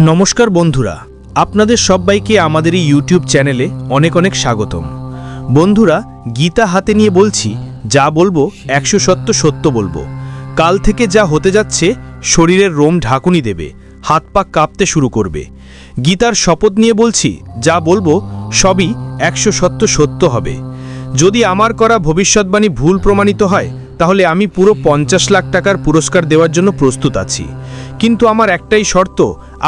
নমস্কার বন্ধুরা, আপনাদের সবাইকে আমাদের এই ইউটিউব চ্যানেলে অনেক অনেক স্বাগতম। বন্ধুরা, গীতা হাতে নিয়ে বলছি, যা বলব একশো সত্য সত্য বলব। কাল থেকে যা হতে যাচ্ছে, শরীরের রোম ঢাকুনি দেবে, হাত পা কাঁপতে শুরু করবে। গীতার শপথ নিয়ে বলছি, যা বলব সবই একশো সত্য সত্য হবে। যদি আমার করা ভবিষ্যৎবাণী ভুল প্রমাণিত হয় তাহলে আমি পুরো পঞ্চাশ লাখ টাকার পুরস্কার দেওয়ার জন্য প্রস্তুত আছি। কিন্তু আমার একটাই শর্ত,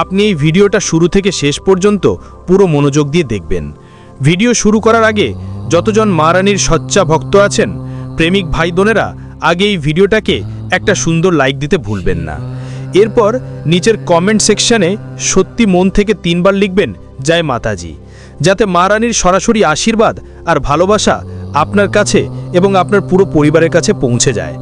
আপনি এই ভিডিওটা শুরু থেকে শেষ পর্যন্ত পুরো মনোযোগ দিয়ে দেখবেন। ভিডিও শুরু করার আগে যতজন মা রানীর সচ্চা ভক্ত আছেন, প্রেমিক ভাই বোনেরা, আগে এই ভিডিওটাকে একটা সুন্দর লাইক দিতে ভুলবেন না। এরপর নিচের কমেন্ট সেকশনে সত্যি মন থেকে তিনবার লিখবেন, জয় মাতাজি। যাতে মা রানীর সরাসরি আশীর্বাদ আর ভালোবাসা আপনার কাছে এবং আপনার পুরো পরিবারের কাছে পৌঁছে যায়।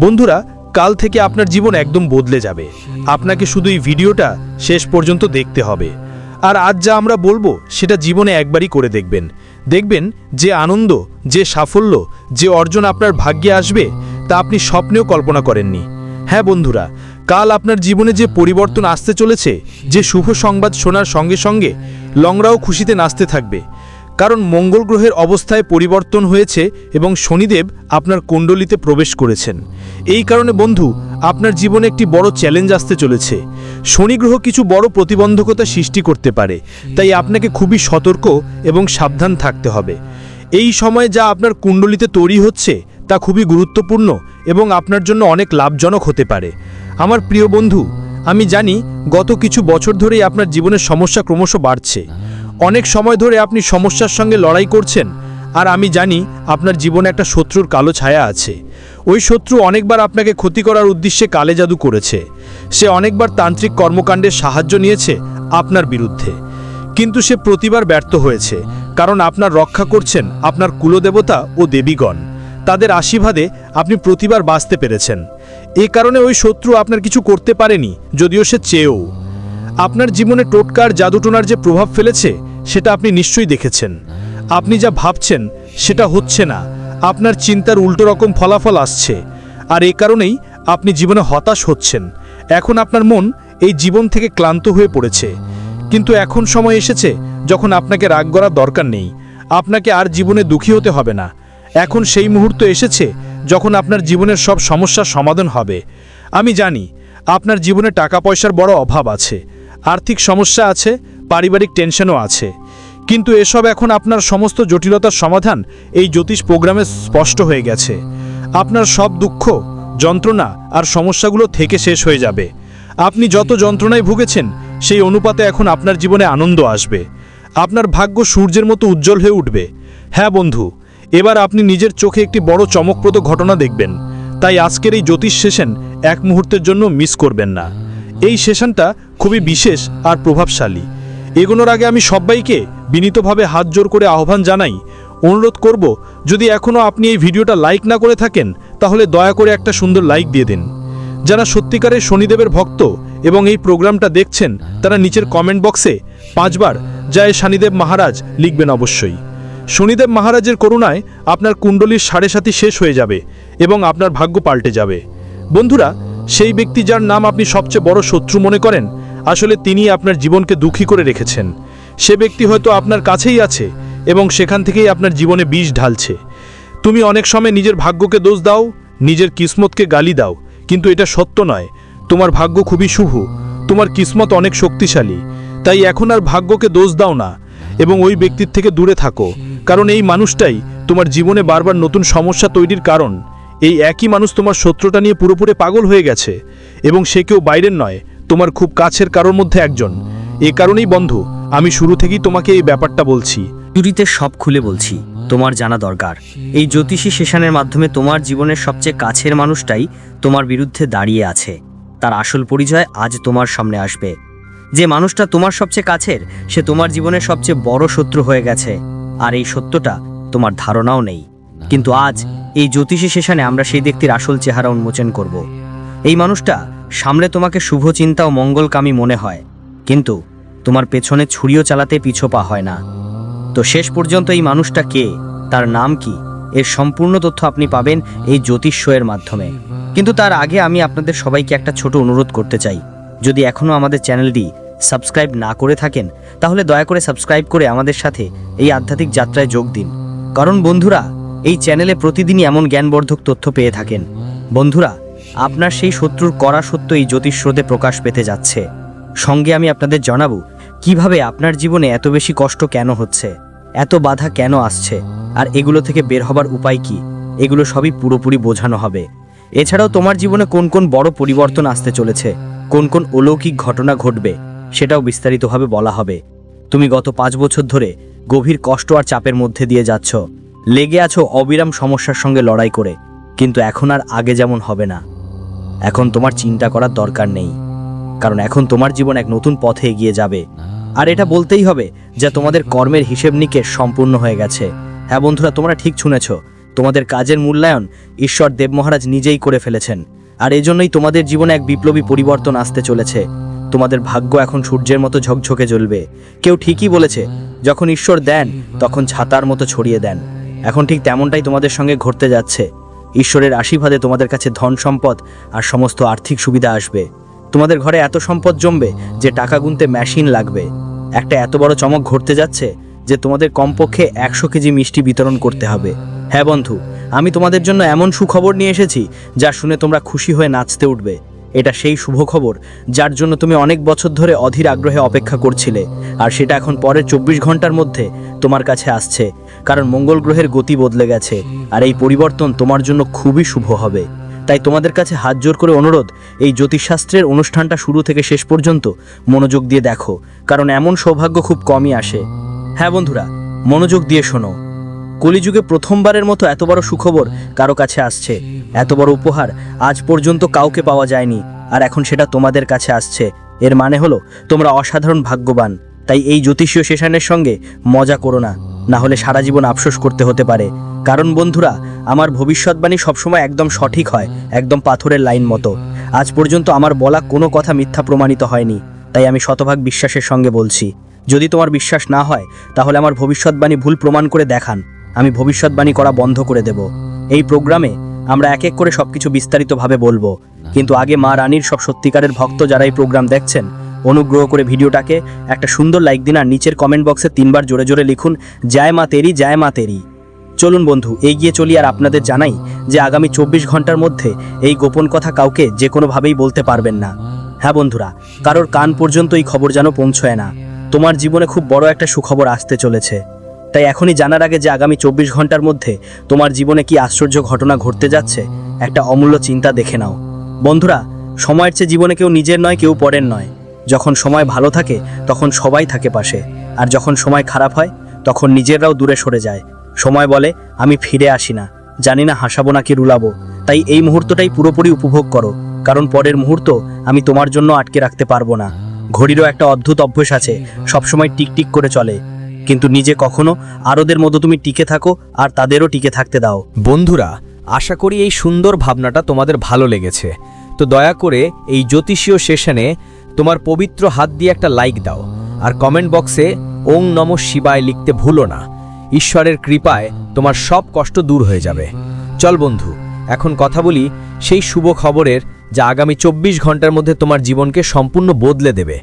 বন্ধুরা, কাল থেকে আপনার জীবন একদম বদলে যাবে। আপনাকে শুধু এই ভিডিওটা শেষ পর্যন্ত দেখতে হবে। আর আজ যা আমরা বলব, সেটা জীবনে একবারই করে দেখবেন। দেখবেন যে আনন্দ, যে সাফল্য, যে অর্জন আপনার ভাগ্যে আসবে, তা আপনি স্বপ্নেও কল্পনা করেননি। হ্যাঁ বন্ধুরা, কাল আপনার জীবনে যে পরিবর্তন আসতে চলেছে, যে শুভ সংবাদ শোনার সঙ্গে সঙ্গে লংরাও খুশিতে নাচতে থাকবে। কারণ মঙ্গল গ্রহের অবস্থায় পরিবর্তন হয়েছে এবং শনিদেব আপনার কুণ্ডলিতে প্রবেশ করেছেন। এই কারণে বন্ধু, আপনার জীবনে একটি বড় চ্যালেঞ্জ আসতে চলেছে। শনি গ্রহ কিছু বড় প্রতিবন্ধকতা সৃষ্টি করতে পারে, তাই আপনাকে খুবই সতর্ক এবং সাবধান থাকতে হবে। এই সময় যা আপনার কুণ্ডলিতে তৈরি হচ্ছে, তা খুবই গুরুত্বপূর্ণ এবং আপনার জন্য অনেক লাভজনক হতে পারে। আমার প্রিয় বন্ধু, আমি জানি গত কিছু বছর ধরেই আপনার জীবনের সমস্যা ক্রমশ বাড়ছে। অনেক সময় ধরে আপনি সমস্যার সঙ্গে লড়াই করছেন, আর আমি জানি আপনার জীবনে একটা শত্রুর কালো ছায়া আছে। ওই শত্রু অনেকবার আপনাকে ক্ষতি করার উদ্দেশ্যে কালে জাদু করেছে। সে অনেকবার তান্ত্রিক কর্মকাণ্ডের সাহায্য নিয়েছে আপনার বিরুদ্ধে। কিন্তু সে প্রতিবার ব্যর্থ হয়েছে, কারণ আপনার রক্ষা করছেন আপনার কুলদেবতা ও দেবীগণ। তাদের আশীর্বাদে আপনি প্রতিবার বাঁচতে পেরেছেন। এ কারণে ওই শত্রু আপনার কিছু করতে পারেনি, যদিও সে চেয়েও। আপনার জীবনে টোটকার জাদুটোনার যে প্রভাব ফেলেছে সেটা আপনি নিশ্চয়ই দেখেছেন। আপনি যা ভাবছেন, সেটা হচ্ছে না। আপনার চিন্তার উল্টো রকম ফলাফল আসছে। আর এ কারণেই আপনি জীবনে হতাশ হচ্ছেন। এখন আপনার মন এই জীবন থেকে ক্লান্ত হয়ে পড়েছে। কিন্তু এখন সময় এসেছে যখন আপনাকে রাগ করার দরকার নেই। আপনাকে আর জীবনে দুঃখী হতে হবে না। এখন সেই মুহূর্ত এসেছে যখন আপনার জীবনের সব সমস্যার সমাধান হবে। আমি জানি, আপনার জীবনে টাকা পয়সার বড় অভাব আছে। আর্থিক সমস্যা আছে পারিবারিক টেনশনও আছে। কিন্তু এসব এখন আপনার সমস্ত জটিলতার সমাধান এই জ্যোতিষ প্রোগ্রামে স্পষ্ট হয়ে গেছে। আপনার সব দুঃখ, যন্ত্রণা আর সমস্যাগুলো থেকে শেষ হয়ে যাবে। আপনি যত যন্ত্রণায় ভুগেছেন, সেই অনুপাতে এখন আপনার জীবনে আনন্দ আসবে। আপনার ভাগ্য সূর্যের মতো উজ্জ্বল হয়ে উঠবে। হ্যাঁ বন্ধু, এবার আপনি নিজের চোখে একটি বড় চমকপ্রদ ঘটনা দেখবেন। তাই আজকের এই জ্যোতিষ সেশন এক মুহূর্তের জন্য মিস করবেন না। এই সেশনটা খুবই বিশেষ আর প্রভাবশালী। এগোনোর আগে আমি সবাইকে বিনীতভাবে হাত জোর করে আহ্বান জানাই, অনুরোধ করব, যদি এখনও আপনি এই ভিডিওটা লাইক না করে থাকেন, তাহলে দয়া করে একটা সুন্দর লাইক দিয়ে দিন। যারা সত্যিকারের শনিদেবের ভক্ত এবং এই প্রোগ্রামটা দেখছেন, তারা নিচের কমেন্ট বক্সে পাঁচবার জয় শনিদেব মহারাজ লিখবেন অবশ্যই। শনিদেব মহারাজের করুণায় আপনার কুণ্ডলীর সাড়ে সাথী শেষ হয়ে যাবে এবং আপনার ভাগ্য পাল্টে যাবে। বন্ধুরা, সেই ব্যক্তি যার নাম আপনি সবচেয়ে বড় শত্রু মনে করেন আসলে তিনি আপনার জীবনকে দুঃখী করে রেখেছেন। সে ব্যক্তি হয়তো আপনার কাছেই আছে এবং সেখান থেকেই আপনার জীবনে বিষ ঢালছে। তুমি অনেক সময় নিজের ভাগ্যকে দোষ দাও, নিজের কিসমতকে গালি দাও, কিন্তু এটা সত্য নয়। তোমার ভাগ্য খুবই শুভ, তোমার কিসমত অনেক শক্তিশালী। তাই এখন আর ভাগ্যকে দোষ দাও না এবং ওই ব্যক্তির থেকে দূরে থাকো। কারণ এই মানুষটাই তোমার জীবনে বারবার নতুন সমস্যা তৈরির কারণ। এই একই মানুষ তোমার শত্রুটা নিয়ে পুরোপুরি পাগল হয়ে গেছে এবং সে কেউ বাইরের নয় তোমার খুব কাছের কারোর মধ্যে একজন। এ কারণেই বন্ধু, আমি শুরু থেকেই তোমাকে এই ব্যাপারটা বলছি। চুরিতে সব খুলে বলছি, তোমার জানা দরকার। এই জ্যোতিষী সেশনের মাধ্যমে তোমার জীবনের সবচেয়ে কাছের মানুষটাই তোমার বিরুদ্ধে দাঁড়িয়ে আছে। তার আসল পরিচয় আজ তোমার সামনে আসবে। যে মানুষটা তোমার সবচেয়ে কাছের, সে তোমার জীবনের সবচেয়ে বড় শত্রু হয়ে গেছে। আর এই সত্যটা তোমার ধারণাও নেই। কিন্তু আজ এই জ্যোতিষী সেশনে আমরা সেই ব্যক্তির আসল চেহারা উন্মোচন করব। এই মানুষটা সামলে তোমাকে শুভ চিন্তা ও মঙ্গলকামী মনে হয়, কিন্তু তোমার পেছনে ছুরিও চালাতে পিছোপা হয় না। তো শেষ পর্যন্ত এই মানুষটা কে, তার নাম কি, এর সম্পূর্ণ তথ্য আপনি পাবেন এই জ্যোতিষ শোয়ের মাধ্যমে। কিন্তু তার আগে আমি আপনাদের সবাইকে একটা ছোট অনুরোধ করতে চাই। যদি এখনও আমাদের চ্যানেলটি সাবস্ক্রাইব না করে থাকেন, তাহলে দয়া করে সাবস্ক্রাইব করে আমাদের সাথে এই আধ্যাত্মিক যাত্রায় যোগ দিন। কারণ বন্ধুরা, এই চ্যানেলে প্রতিদিনই এমন জ্ঞানবর্ধক তথ্য পেয়ে থাকেন। বন্ধুরা আপনার সেই শত্রুর করা সত্য এই জ্যোতিষস্রোতে প্রকাশ পেতে যাচ্ছে। সঙ্গে আমি আপনাদের জানাব, কীভাবে আপনার জীবনে এত বেশি কষ্ট কেন হচ্ছে? এত বাধা কেন আসছে? আর এগুলো থেকে বের হবার উপায় কি? এগুলো সবই পুরোপুরি বোঝানো হবে। এছাড়াও তোমার জীবনে কোন কোন বড় পরিবর্তন আসতে চলেছে? কোন কোন অলৌকিক ঘটনা ঘটবে? সেটাও বিস্তারিতভাবে বলা হবে। তুমি গত পাঁচ বছর ধরে গভীর কষ্ট আর চাপের মধ্যে দিয়ে যাচ্ছ। লেগে আছো অবিরাম সমস্যার সঙ্গে লড়াই করে। কিন্তু এখন আর আগে যেমন হবে না। এখন তোমার চিন্তা করার দরকার নেই। কারণ এখন তোমার জীবন এক নতুন পথে এগিয়ে যাবে। আর এটা বলতেই হবে যে তোমাদের কর্মের হিসেব নিকেশ সম্পূর্ণ হয়ে গেছে। হ্যাঁ বন্ধুরা, তোমরা ঠিক শুনেছ, তোমাদের কাজের মূল্যায়ন ঈশ্বর দেব মহারাজ নিজেই করে ফেলেছেন। আর এজন্যই তোমাদের জীবনে এক বিপ্লবী পরিবর্তন আসতে চলেছে। তোমাদের ভাগ্য এখন সূর্যের মতো ঝকঝকে জ্বলবে। কেউ ঠিকই বলেছে, যখন ঈশ্বর দেন, তখন ছাতার মতো ছড়িয়ে দেন। এখন ঠিক তেমনটাই তোমাদের সঙ্গে ঘটতে যাচ্ছে। ঈশ্বরের আশীর্বাদে তোমাদের কাছে ধন সম্পদ আর সমস্ত আর্থিক সুবিধা আসবে। তোমাদের ঘরে এত সম্পদ জমবে যে টাকা গুনতে মেশিন লাগবে। একটা এত বড় চমক ঘটতে যাচ্ছে যে তোমাদের কমপক্ষে একশো কেজি মিষ্টি বিতরণ করতে হবে। হ্যাঁ বন্ধু, আমি তোমাদের জন্য এমন সুখবর নিয়ে এসেছি যা শুনে তোমরা খুশি হয়ে নাচতে উঠবে। এটা সেই শুভ খবর যার জন্য তুমি অনেক বছর ধরে অধীর আগ্রহে অপেক্ষা করছিলে, আর সেটা এখন পরের চব্বিশ ঘণ্টার মধ্যে তোমার কাছে আসছে। কারণ মঙ্গল গ্রহের গতি বদলে গেছে, আর এই পরিবর্তন তোমার জন্য খুবই শুভ হবে। তাই তোমাদের কাছে হাত জোর করে অনুরোধ, এই জ্যোতিষশাস্ত্রের অনুষ্ঠানটা শুরু থেকে শেষ পর্যন্ত মনোযোগ দিয়ে দেখো, কারণ এমন সৌভাগ্য খুব কমই আসে। হ্যাঁ বন্ধুরা, মনোযোগ দিয়ে শোনো। কলিযুগে প্রথমবারের মতো এত বড় সুখবর কারও কাছে আসছে। এত বড় উপহার আজ পর্যন্ত কাউকে পাওয়া যায়নি, আর এখন সেটা তোমাদের কাছে আসছে। এর মানে হলো, তোমরা অসাধারণ ভাগ্যবান। তাই এই জ্যোতিষীয় সেশনের সঙ্গে মজা করো না। না হলে সারা জীবন আফসোস করতে হতে পারে। কারণ বন্ধুরা, আমার ভবিষ্যৎবাণী সবসময় একদম সঠিক হয়, একদম পাথরের লাইন মতো। আজ পর্যন্ত আমার বলা কোনো কথা মিথ্যা প্রমাণিত হয়নি, তাই আমি শতভাগ বিশ্বাসের সঙ্গে বলছি। যদি তোমার বিশ্বাস না হয়, তাহলে আমার ভবিষ্যৎবাণী ভুল প্রমাণ করে দেখান। আমি ভবিষ্যৎবাণী করা বন্ধ করে দেব। এই প্রোগ্রামে আমরা এক এক করে সবকিছু বিস্তারিতভাবে বলব। কিন্তু আগে মা রানীর সব সত্যিকারের ভক্ত যারা এই প্রোগ্রাম দেখছেন অনুগ্রহ করে ভিডিওটাকে একটা সুন্দর লাইক দিন আর নিচের কমেন্ট বক্সে তিনবার জোরে জোরে লিখুন, জয় মা তেরি, জয় মা তেরি। চলুন বন্ধু, এগিয়ে চলি আর আপনাদের জানাই যে আগামী চব্বিশ ঘণ্টার মধ্যে এই গোপন কথা কাউকে যে কোনোভাবেই বলতে পারবেন না। হ্যাঁ বন্ধুরা, কারোর কান পর্যন্ত এই খবর যেন পৌঁছয় না। তোমার জীবনে খুব বড় একটা সুখবর আসতে চলেছে। তাই এখনই জানার আগে যে আগামী চব্বিশ ঘণ্টার মধ্যে তোমার জীবনে কি আশ্চর্য ঘটনা ঘটতে যাচ্ছে, একটা অমূল্য চিন্তা দেখে নাও। বন্ধুরা, সময়ের চেয়ে জীবনে কেউ নিজের নয়, কেউ পরের নয়। যখন সময় ভালো থাকে, তখন সবাই থাকে পাশে। আর যখন সময় খারাপ হয়, তখন নিজেরাও দূরে সরে যায়। সময় বলে, আমি ফিরে আসি না। জানি না হাসাবো নাকি রুলাবো। তাই এই মুহূর্তটাই পুরোপুরি উপভোগ করো। কারণ পরের মুহূর্ত আমি তোমার জন্য আটকে রাখতে পারব না। ঘড়িরও একটা অদ্ভুত অভ্যেস আছে, সবসময় টিকটিক করে চলে। কিন্তু নিজে কখনো আরোদের মতো তুমি টিকে থাকো আর তাদেরও টিকে থাকতে দাও। বন্ধুরা, আশা করি এই সুন্দর ভাবনাটা তোমাদের ভালো লেগেছে। তো দয়া করে এই জ্যোতিষীয় সেশনে তোমার পবিত্র হাত দিয়ে একটা লাইক দাও, আর কমেন্ট বক্সে ওং নম শিবায় লিখতে ভুলো না। ঈশ্বরের কৃপায় তোমার সব কষ্ট দূর হয়ে যাবে। চল বন্ধু, এখন কথা বলি সেই শুভ খবরের যা আগামী চব্বিশ ঘণ্টার মধ্যে তোমার জীবনকে সম্পূর্ণ বদলে দেবে।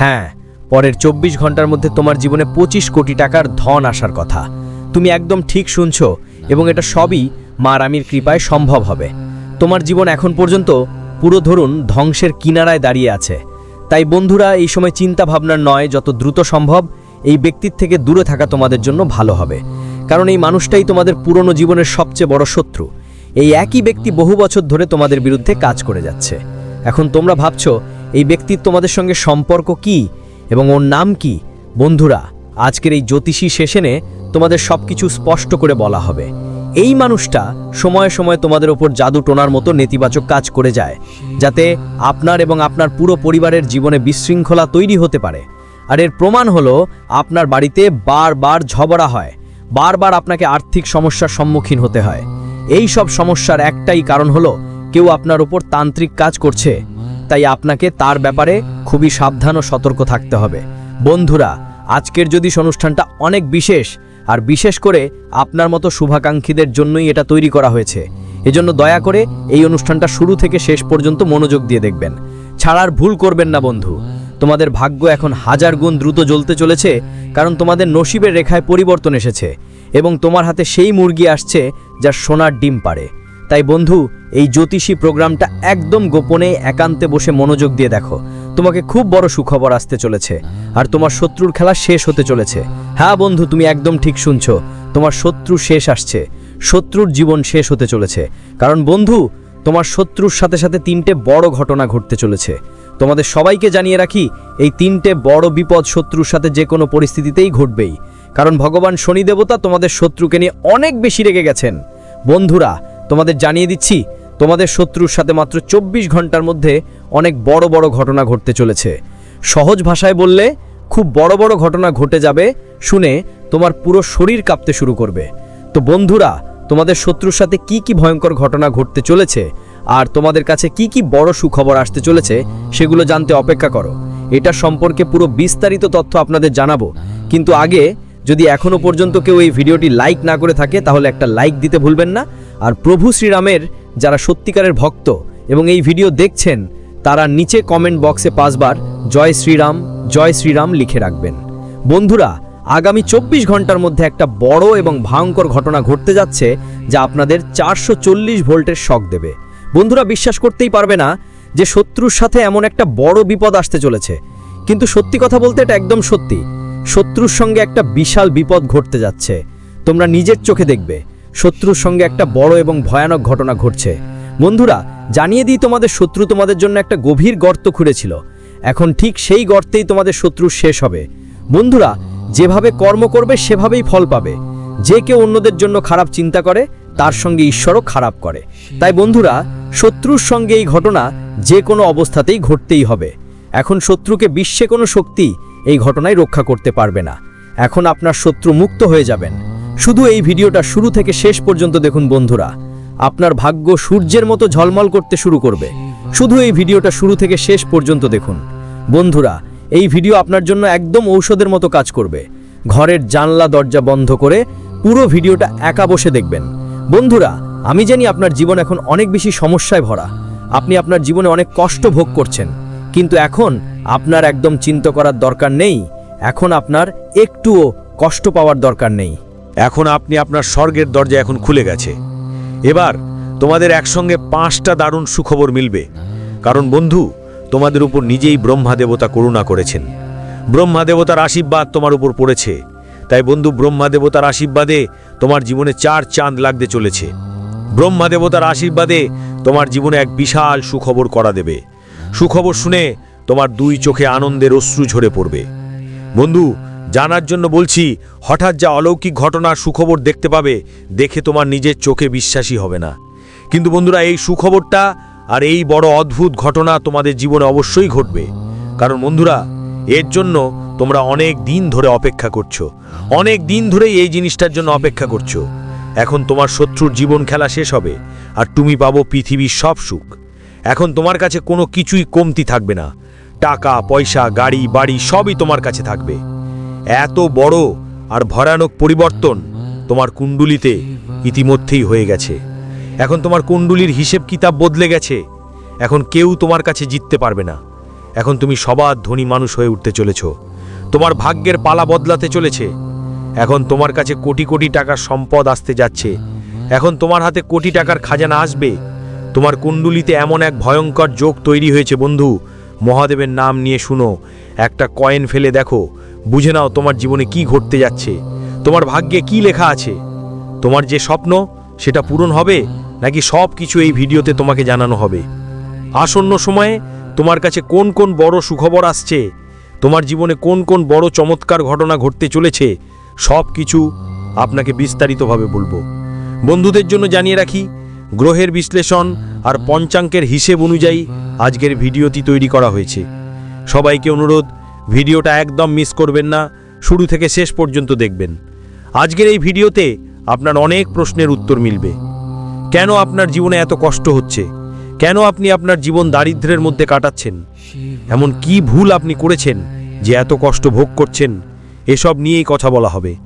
হ্যাঁ পরের চব্বিশ ঘণ্টার মধ্যে তোমার জীবনে পঁচিশ কোটি টাকার ধন আসার কথা। তুমি একদম ঠিক শুনছো, এবং এটা সবই মা রামির কৃপায় সম্ভব হবে। তোমার জীবন এখন পর্যন্ত পুরো ধরুন ধ্বংসের কিনারায় দাঁড়িয়ে আছে। তাই বন্ধুরা, এই সময় চিন্তা ভাবনার নয় যত দ্রুত সম্ভব এই ব্যক্তির থেকে দূরে থাকা তোমাদের জন্য ভালো হবে। কারণ এই মানুষটাই তোমাদের পুরনো জীবনের সবচেয়ে বড় শত্রু। এই একই ব্যক্তি বহু বছর ধরে তোমাদের বিরুদ্ধে কাজ করে যাচ্ছে। এখন তোমরা ভাবছ, এই ব্যক্তির তোমাদের সঙ্গে সম্পর্ক কি এবং ওর নাম কি? বন্ধুরা, আজকের এই জ্যোতিষী সেশনে তোমাদের সবকিছু স্পষ্ট করে বলা হবে। এই মানুষটা সময়ে সময়ে তোমাদের ওপর জাদু টোনার মতো নেতিবাচক কাজ করে যায়, যাতে আপনার এবং আপনার পুরো পরিবারের জীবনে বিশৃঙ্খলা তৈরি হতে পারে। আর এর প্রমাণ হলো, আপনার বাড়িতে বারবার ঝগড়া হয়, বারবার আপনাকে আর্থিক সমস্যার সম্মুখীন হতে হয়। এই সব সমস্যার একটাই কারণ হলো, কেউ আপনার ওপর তান্ত্রিক কাজ করছে, তাই আপনাকে তার ব্যাপারে খুবই সাবধান ও সতর্ক থাকতে হবে। বন্ধুরা, আজকের যদি অনুষ্ঠানটা অনেক বিশেষ আর বিশেষ করে আপনার মতো শুভাকাঙ্ক্ষীদের জন্যই এটা তৈরি করা হয়েছে। এজন্য দয়া করে এই অনুষ্ঠানটা শুরু থেকে শেষ পর্যন্ত মনোযোগ দিয়ে দেখবেন। ছাড়ার ভুল করবেন না, বন্ধু। তোমাদের ভাগ্য এখন হাজার গুণ দ্রুত জ্বলতে চলেছে, কারণ তোমাদের নসিবের রেখায় পরিবর্তন এসেছে এবং তোমার হাতে সেই মুরগি আসছে যা সোনার ডিম পারে তাই বন্ধু, এই জ্যোতিষী প্রোগ্রামটা একদম গোপনে একান্তে বসে মনোযোগ দিয়ে দেখো। তোমাকে খুব বড় সুখবর আসতে চলেছে, আর তোমার শত্রুর খেলা শেষ হতে চলেছে। হ্যাঁ বন্ধু, তুমি একদম ঠিক শুনছো। তোমার শত্রু শেষ আসছে। শত্রুর জীবন শেষ হতে চলেছে। কারণ বন্ধু, তোমার শত্রুর সাথে সাথে তিনটে বড় ঘটনা ঘটতে চলেছে। তোমাদের সবাইকে জানিয়ে রাখি, এই তিনটে বড় বিপদ শত্রুর সাথে যে কোনো পরিস্থিতিতেই ঘটবেই। কারণ ভগবান শনি দেবতা তোমাদের শত্রুকে নিয়ে অনেক বেশি রেগে গেছেন। বন্ধুরা, তোমাদের জানিয়ে দিচ্ছি, তোমাদের শত্রুর সাথে মাত্র চব্বিশ ঘণ্টার মধ্যে অনেক বড় বড় ঘটনা ঘটতে চলেছে। সহজ ভাষায় বললে, খুব বড় বড় ঘটনা ঘটে যাবে, শুনে তোমার পুরো শরীর কাঁপতে শুরু করবে। তো বন্ধুরা, তোমাদের শত্রুর সাথে কি কি ভয়ঙ্কর ঘটনা ঘটতে চলেছে, আর তোমাদের কাছে কি কি বড় সুখবর আসতে চলেছে, সেগুলো জানতে অপেক্ষা করো। এটা সম্পর্কে পুরো বিস্তারিত তথ্য আপনাদের জানাব। কিন্তু আগে, যদি এখনও পর্যন্ত কেউ এই ভিডিওটি লাইক না করে থাকে, তাহলে একটা লাইক দিতে ভুলবেন না। আর প্রভু শ্রীরামের যারা সত্যিকারের ভক্ত এবং এই ভিডিও দেখছেন তারা নিচে কমেন্ট বক্সে পাঁচবার জয় শ্রীরাম জয় শ্রীরাম লিখে রাখবেন। বন্ধুরা, আগামী চব্বিশ ঘণ্টার মধ্যে একটা বড় এবং ভয়ঙ্কর ঘটনা ঘটতে যাচ্ছে যা আপনাদের চারশো ভোল্টের শক দেবে। বন্ধুরা, বিশ্বাস করতেই পারবে না যে শত্রুর সাথে এমন একটা বড় বিপদ আসতে চলেছে। কিন্তু সত্যি কথা বলতে এটা একদম সত্যি। শত্রুর সঙ্গে একটা বিশাল বিপদ ঘটতে যাচ্ছে। তোমরা নিজের চোখে দেখবে, শত্রুর সঙ্গে একটা বড় এবং ভয়ানক ঘটনা ঘটছে। বন্ধুরা, জানিয়ে দিই তোমাদের শত্রু তোমাদের জন্য একটা গভীর গর্ত খুঁড়েছিল। এখন ঠিক সেই গর্তেই তোমাদের শত্রু শেষ হবে। বন্ধুরা, যেভাবে কর্ম করবে সেভাবেই ফল পাবে। যে কেউ অন্যদের জন্য খারাপ চিন্তা করে, তার সঙ্গে ঈশ্বরও খারাপ করে। তাই বন্ধুরা, শত্রুর সঙ্গে এই ঘটনা যে কোনো অবস্থাতেই ঘটতেই হবে। এখন শত্রুকে বিশ্বে কোনো শক্তি এই ঘটনায় রক্ষা করতে পারবে না। এখন আপনার শত্রু মুক্ত হয়ে যাবেন। শুধু এই ভিডিওটা শুরু থেকে শেষ পর্যন্ত দেখুন বন্ধুরা। আপনার ভাগ্য সূর্যের মতো ঝলমল করতে শুরু করবে। শুধু এই ভিডিওটা শুরু থেকে শেষ পর্যন্ত দেখুন। বন্ধুরা, এই ভিডিও আপনার জন্য একদম ঔষধের মতো কাজ করবে। ঘরের জানলা, দরজা বন্ধ করে পুরো ভিডিওটা একা বসে দেখবেন। বন্ধুরা, আমি জানি আপনার জীবন এখন অনেক বেশি সমস্যায় ভরা। আপনি আপনার জীবনে অনেক কষ্ট ভোগ করছেন। কিন্তু এখন আপনার একদম চিন্তা করার দরকার নেই। এখন আপনার একটুও কষ্ট পাওয়ার দরকার নেই। এখন আপনি আপনার স্বর্গের দরজা এখন খুলে গেছে। এবার তোমাদের একসঙ্গে পাঁচটা দারুণ সুখবর মিলবে। কারণ বন্ধু, তোমাদের উপর নিজেই ব্রহ্মা দেবতা করুণা করেছেন। ব্রহ্মা দেবতার আশীর্বাদ তোমার উপর পড়েছে। তাই বন্ধু, ব্রহ্মা দেবতার আশীর্বাদে তোমার জীবনে চার চাঁদ লাগতে চলেছে। ব্রহ্মা দেবতার আশীর্বাদে তোমার জীবনে এক বিশাল সুখবর করা দেবে। সুখবর শুনে তোমার দুই চোখে আনন্দের অশ্রু ঝরে পড়বে। বন্ধু জানার জন্য বলছি, হঠাৎ যা অলৌকিক ঘটনার সুখবর দেখতে পাবে, দেখে তোমার নিজের চোখে বিশ্বাসী হবে না। কিন্তু বন্ধুরা, এই সুখবরটা আর এই বড় অদ্ভুত ঘটনা তোমাদের জীবনে অবশ্যই ঘটবে। কারণ বন্ধুরা, এর জন্য তোমরা অনেক দিন ধরে অপেক্ষা করছ। অনেক দিন ধরেই এই জিনিসটার জন্য অপেক্ষা করছ। এখন তোমার শত্রুর জীবন খেলা শেষ হবে, আর তুমি পাবো পৃথিবীর সব সুখ। এখন তোমার কাছে কোনো কিছুই কমতি থাকবে না। টাকা, পয়সা, গাড়ি, বাড়ি সবই তোমার কাছে থাকবে। এত বড় আর ভয়ানক পরিবর্তন তোমার কুণ্ডুলিতে ইতিমধ্যেই হয়ে গেছে। এখন তোমার কুণ্ডুলির হিসেব কিতাব বদলে গেছে। এখন কেউ তোমার কাছে জিততে পারবে না। এখন তুমি সবার ধনী মানুষ হয়ে উঠতে চলেছ। তোমার ভাগ্যের পালা বদলাতে চলেছে। এখন তোমার কাছে কোটি কোটি টাকার সম্পদ আসতে যাচ্ছে। এখন তোমার হাতে কোটি টাকার খাজানা আসবে। তোমার কুণ্ডুলিতে এমন এক ভয়ঙ্কর যোগ তৈরি হয়েছে, বন্ধু। মহাদেবের নাম নিয়ে শুনো। একটা কয়েন ফেলে দেখো। বুঝে নাও তোমার জীবনে কি ঘটতে যাচ্ছে। তোমার ভাগ্যে কি লেখা আছে? তোমার যে স্বপ্ন, সেটা পূরণ হবে, নাকি সব কিছু এই ভিডিওতে তোমাকে জানানো হবে? আসন্ন সময়ে তোমার কাছে কোন কোন বড় সুখবর আসছে? তোমার জীবনে কোন কোন বড় চমৎকার ঘটনা ঘটতে চলেছে? সব কিছু আপনাকে বিস্তারিতভাবে বলব। বন্ধুদের জন্য জানিয়ে রাখি, গ্রহের বিশ্লেষণ আর পঞ্চাঙ্কের হিসেব অনুযায়ী আজকের ভিডিওটি তৈরি করা হয়েছে। সবাইকে অনুরোধ ভিডিওটা একদম মিস করবেন না, শুরু থেকে শেষ পর্যন্ত দেখবেন। আজকের এই ভিডিওতে আপনার অনেক প্রশ্নের উত্তর মিলবে। কেন আপনার জীবনে এত কষ্ট হচ্ছে? কেন আপনি আপনার জীবন দারিদ্র্যের মধ্যে কাটাচ্ছেন? এমন কি ভুল আপনি করেছেন যে এত কষ্ট ভোগ করছেন? এসব নিয়েই কথা বলা হবে।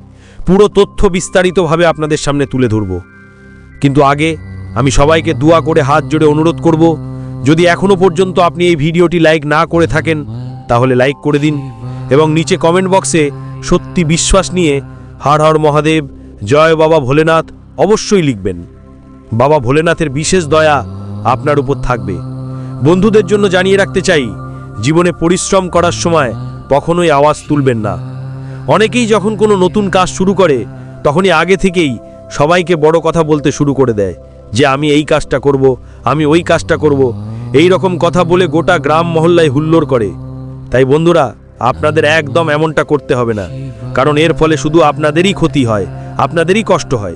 পুরো তথ্য বিস্তারিতভাবে আপনাদের সামনে তুলে ধরব। কিন্তু আগে আমি সবাইকে দোয়া করে হাত জোড়ে অনুরোধ করব, যদি এখনও পর্যন্ত আপনি এই ভিডিওটি লাইক না করে থাকেন তাহলে লাইক করে দিন এবং নিচে কমেন্ট বক্সে সত্যি বিশ্বাস নিয়ে হর হর মহাদেব, জয় বাবা ভোলেনাথ অবশ্যই লিখবেন। বাবা ভোলেনাথের বিশেষ দয়া আপনার উপর থাকবে। বন্ধুদের জন্য জানিয়ে রাখতে চাই, জীবনে পরিশ্রম করার সময় কখনোই আওয়াজ তুলবেন না। অনেকেই যখন কোনো নতুন কাজ শুরু করে, তখনই আগে থেকেই সবাইকে বড় কথা বলতে শুরু করে দেয় যে, আমি এই কাজটা করব, আমি ওই কাজটা করব। এই রকম কথা বলে গোটা গ্রাম মহল্লায় হুল্লোড় করে। তাই বন্ধুরা, আপনাদের একদম এমনটা করতে হবে না। কারণ এর ফলে শুধু আপনাদেরই ক্ষতি হয়, আপনাদেরই কষ্ট হয়।